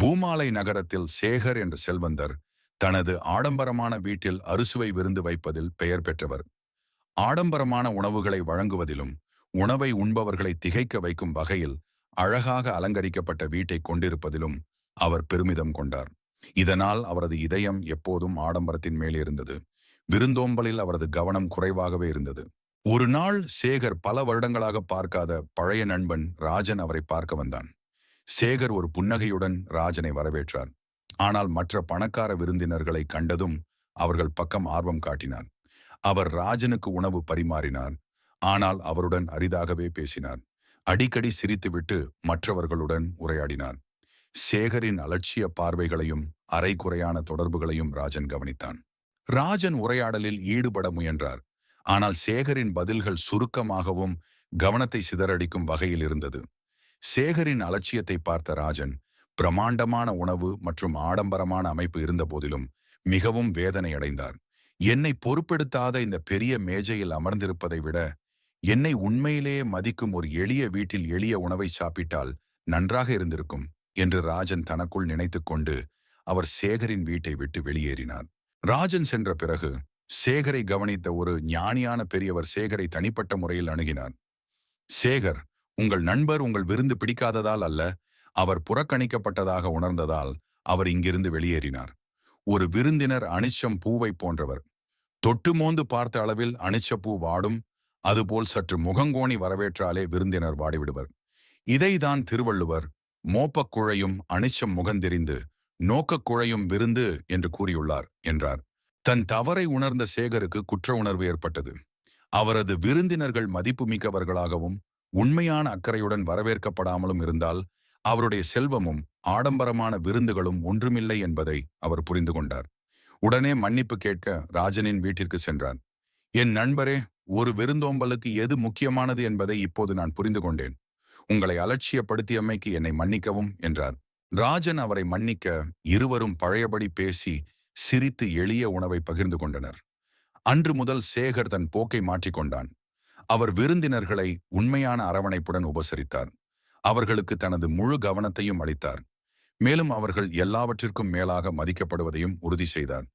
பூமாலை நகரத்தில் சேகர் என்ற செல்வந்தர் தனது ஆடம்பரமான வீட்டில் அறுசுவை விருந்து வைப்பதில் பெயர் பெற்றவர். ஆடம்பரமான உணவுகளை வழங்குவதிலும் உணவை உண்பவர்களை திகைக்க வைக்கும் வகையில் அழகாக அலங்கரிக்கப்பட்ட வீட்டை கொண்டிருப்பதிலும் அவர் பெருமிதம் கொண்டார். இதனால் அவரது இதயம் எப்போதும் ஆடம்பரத்தின் மேல் இருந்தது. விருந்தோம்பலில் அவரது கவனம் குறைவாகவே இருந்தது. ஒரு நாள் சேகர் பல வருடங்களாக பார்க்காத பழைய நண்பன் ராஜன் அவரை பார்க்க வந்தான். சேகர் ஒரு புன்னகையுடன் ராஜனை வரவேற்றார். ஆனால் மற்ற பணக்கார விருந்தினர்களை கண்டதும் அவர்கள் பக்கம் ஆர்வம் காட்டினார். அவர் ராஜனுக்கு உணவு பரிமாறினார். ஆனால் அவருடன் அரிதாகவே பேசினார். அடிக்கடி சிரித்துவிட்டு மற்றவர்களுடன் உரையாடினார். சேகரின் அலட்சிய பார்வைகளையும் அரைக்குறையான தொடர்புகளையும் ராஜன் கவனித்தான். ராஜன் உரையாடலில் ஈடுபட முயன்றார். ஆனால் சேகரின் பதில்கள் சுருக்கமாகவும் கவனத்தை சிதறடிக்கும் வகையில் இருந்தது. சேகரின் அலட்சியத்தை பார்த்த ராஜன் பிரமாண்டமான உணவு மற்றும் ஆடம்பரமான அமைப்பு இருந்த போதிலும் மிகவும் வேதனை அடைந்தார். என்னை பொறுப்பெடுத்தாத இந்த பெரிய மேஜையில் அமர்ந்திருப்பதை விட என்னை உண்மையிலேயே மதிக்கும் ஒரு எளிய வீட்டில் எளிய உணவை சாப்பிட்டால் நன்றாக இருந்திருக்கும் என்று ராஜன் தனக்குள் நினைத்துக்கொண்டு அவர் சேகரின் வீட்டை விட்டு வெளியேறினார். ராஜன் சென்ற பிறகு சேகரை கவனித்த ஒரு ஞானியான பெரியவர் சேகரை தனிப்பட்ட முறையில் அணுகினார். சேகர் உங்கள் நண்பர் உங்கள் விருந்து பிடிக்காததால் அல்ல அவர் புறக்கணிக்கப்பட்டதாக உணர்ந்ததால் அவர் இங்கிருந்து வெளியேறினார். ஒரு விருந்தினர் அனிச்சம் பூவை போன்றவர். தொட்டு மோந்து பார்த்த அளவில் அனிச்சப்பூ வாடும் அதுபோல் சற்று முகங்கோணி வரவேற்றாலே விருந்தினர் வாடிவிடுவர். இதைதான் திருவள்ளுவர் மோப்பக் குழையும் அனிச்சம் முகந்தெறிந்து நோக்கக் குழையும் விருந்து என்று கூறியுள்ளார் என்றார். தன் தவறை உணர்ந்த சேகருக்கு குற்ற உணர்வு ஏற்பட்டது. அவரது விருந்தினர்கள் மதிப்புமிக்கவர்களாகவும் உண்மையான அக்கறையுடன் வரவேற்கப்படாமலும் இருந்தால் அவருடைய செல்வமும் ஆடம்பரமான விருந்துகளும் ஒன்றுமில்லை என்பதை அவர் புரிந்து கொண்டார். உடனே மன்னிப்பு கேட்க ராஜனின் வீட்டிற்கு சென்றார் என் நண்பரே ஒரு விருந்தோம்பலுக்கு எது முக்கியமானது என்பதை இப்போது நான் புரிந்து கொண்டேன். உங்களை அலட்சியப்படுத்தியமைக்கு என்னை மன்னிக்கவும் என்றார். ராஜன் அவரை மன்னிக்க இருவரும் பழையபடி பேசி சிரித்து எளிய உணவை பகிர்ந்து கொண்டனர். அன்று முதல் சேகர் தன் போக்கை மாற்றிக்கொண்டான் அவர் விருந்தினர்களை உண்மையான அரவணைப்புடன் உபசரித்தார். அவர்களுக்கு தனது முழு கவனத்தையும் அளித்தார். மேலும் அவர்கள் எல்லாவற்றிற்கும் மேலாக மதிக்கப்படுவதையும் உறுதி செய்தார்.